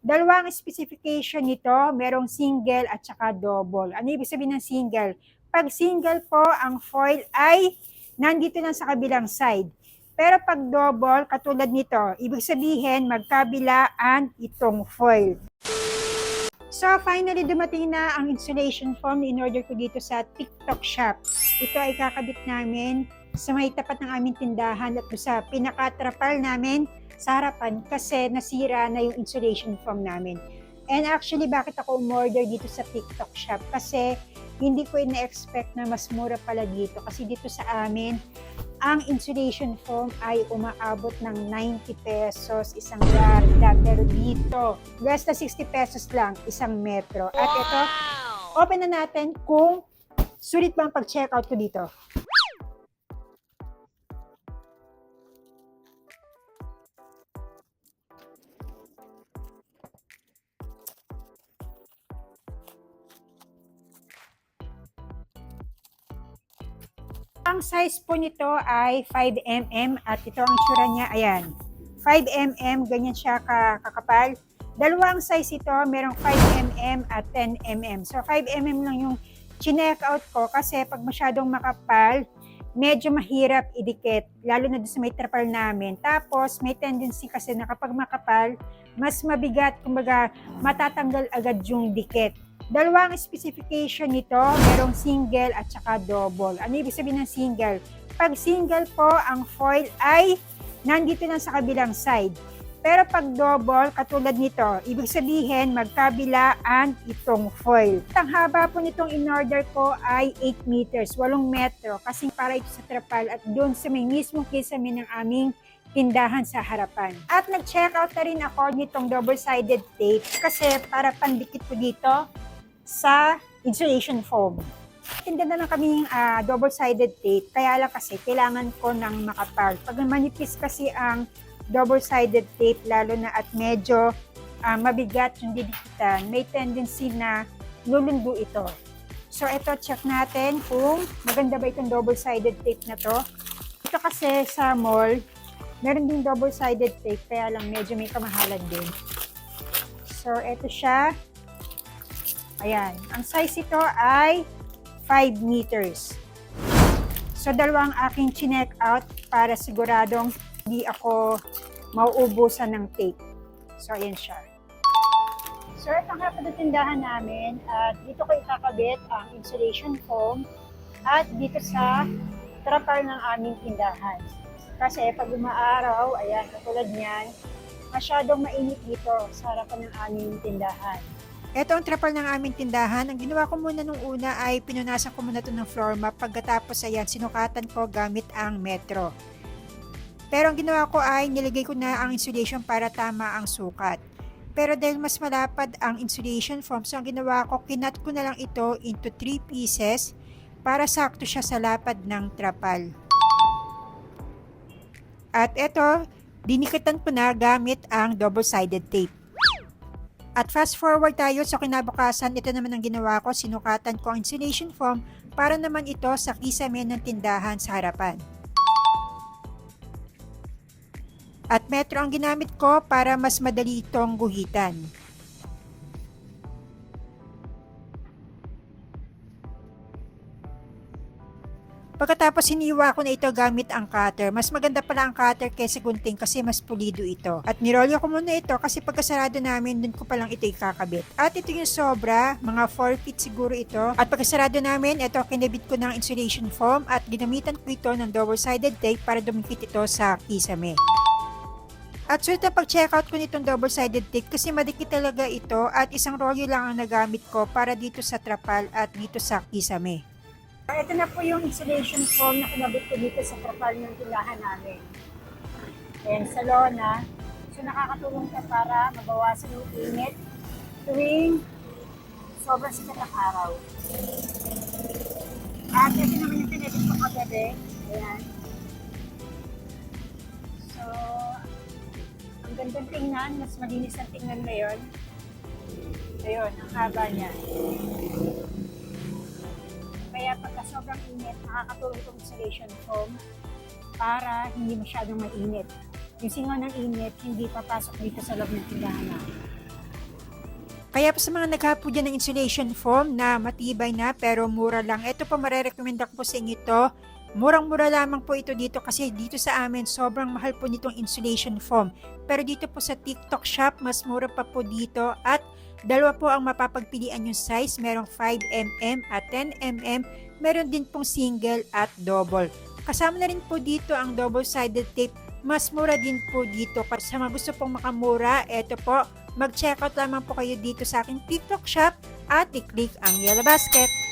Dalawang specification nito, merong single at saka double. Ano ibig sabihin ng single? Pag single po, ang foil ay nandito lang sa kabilang side. Pero pag double, katulad nito, ibig sabihin magkabilaan itong foil. So finally, dumating na ang installation foam na in-order ko dito sa TikTok shop. Ito ay kakabit namin sa may tapat ng aming tindahan at sa pinakatrapal namin sa harapan kasi nasira na yung insulation foam namin. And actually, bakit ako umorder dito sa TikTok shop? Kasi hindi ko ina-expect na mas mura pala dito. Kasi dito sa amin, ang insulation foam ay umaabot ng 90 pesos isang yarda. Pero dito, less than 60 pesos lang isang metro. At ito, open na natin kung sulit ba ang pag-check out ko dito. Ang size po nito ay 5mm at ito ang itsura niya, ayan. 5mm, ganyan siya ka- kakapal. Dalawang size ito, merong 5mm at 10mm. So 5mm lang yung chinek out ko kasi pag masyadong makapal, medyo mahirap idikit, lalo na doon sa may trapal namin. Tapos may tendency kasi na kapag makapal, mas mabigat, kumbaga matatanggal agad yung dikit. Dalawang specification nito, merong single at saka double. Ano ibig sabihin ng single? Pag single po, ang foil ay nandito lang sa kabilang side. Pero pag double, katulad nito, ibig sabihin magkabilaan itong foil. Ang haba po nitong in-order ko ay 8 meters, 8 metro, kasi para ito sa trapal at doon sa may mismong kisame ng aming tindahan sa harapan. At nag-check out na rin ako nitong double-sided tape kasi para pandikit ko dito sa insulation foam. Tinda na lang kaming ah, double-sided tape, kaya lang kasi kailangan ko ng makapal. Pag manipis kasi ang double-sided tape, lalo na at medyo ah, mabigat yung didikitan, may tendency na lulundo ito. So ito, check natin kung maganda ba itong double-sided tape na to. Ito kasi sa mall, meron din double-sided tape, kaya lang medyo may kamahalan din. So ito siya. Ayan. Ang size ito ay 5 meters. So, dalawang aking chinek out para siguradong hindi ako mauubusan ng tape. So, ayan siya. So, ito nga po tindahan namin at dito ko ikakabit ang insulation foam at dito sa trapal ng aming tindahan. Kasi pag umaaraw, ayan, katulad niyan, masyadong mainit dito sa harapan ng aming tindahan. Ito ang trapal ng aming tindahan. Ang ginawa ko muna nung una ay pinunasan ko muna ito ng floor map. Pagkatapos ayan, sinukatan ko gamit ang metro. Pero ang ginawa ko ay nilagay ko na ang insulation para tama ang sukat. Pero dahil mas malapad ang insulation foam, so ang ginawa ko, kinat ko na lang ito into 3 pieces para sakto siya sa lapad ng trapal. At ito, dinikatan ko na gamit ang double-sided tape. At fast forward tayo sa kinabukasan, ito naman ang ginawa ko, sinukatan ko ang insulation foam para naman ito sa kisame ng tindahan sa harapan. At metro ang ginamit ko para mas madali itong guhitan. Pagkatapos hiniwa ko na ito gamit ang cutter. Mas maganda pala ang cutter kaysa gunting kasi mas pulido ito. At nirolyo ko muna ito kasi pagkasarado namin dun ko palang ito ikakabit. At ito yung sobra, mga 4 feet siguro ito. At pagkasarado namin, ito kinabit ko ng insulation foam at ginamitan ko ito ng double-sided tape para dumikit ito sa kisame. At sulit na pag-check out ko nitong double-sided tape kasi madikit talaga ito at isang rolyo lang ang nagamit ko para dito sa trapal at dito sa kisame. Ito na po yung insulation foam na kinabit ko dito sa trapal ng tindahan namin. Ayan, sa lona. So nakakatulong siya para mabawasan yung init tuwing sobrang sikat ng araw. At ito naman yung pinabit ko kagabi. Ayan. So, ang gandang tingnan, mas malinis ang tingnan ngayon. Ayun, ang haba niya. Sobrang init, nakakatulong itong insulation foam para hindi masyadong mainit. Yung singaw ng init, hindi papasok dito sa loob ng tindahan namin. Kaya po sa mga naghapo dyan ng insulation foam na matibay na pero mura lang, ito po marerecommend ko po sa inyo ito. Murang-mura lamang po ito dito kasi dito sa amin sobrang mahal po nitong insulation foam. Pero dito po sa TikTok shop, mas mura pa po dito at dalawa po ang mapapagpilian yung size. Merong 5mm at 10mm. Meron din pong single at double. Kasama na rin po dito ang double-sided tape. Mas mura din po dito. Sa mga gusto pong makamura, eto po, mag-check out lamang po kayo dito sa aking TikTok shop at i-click ang yellow basket.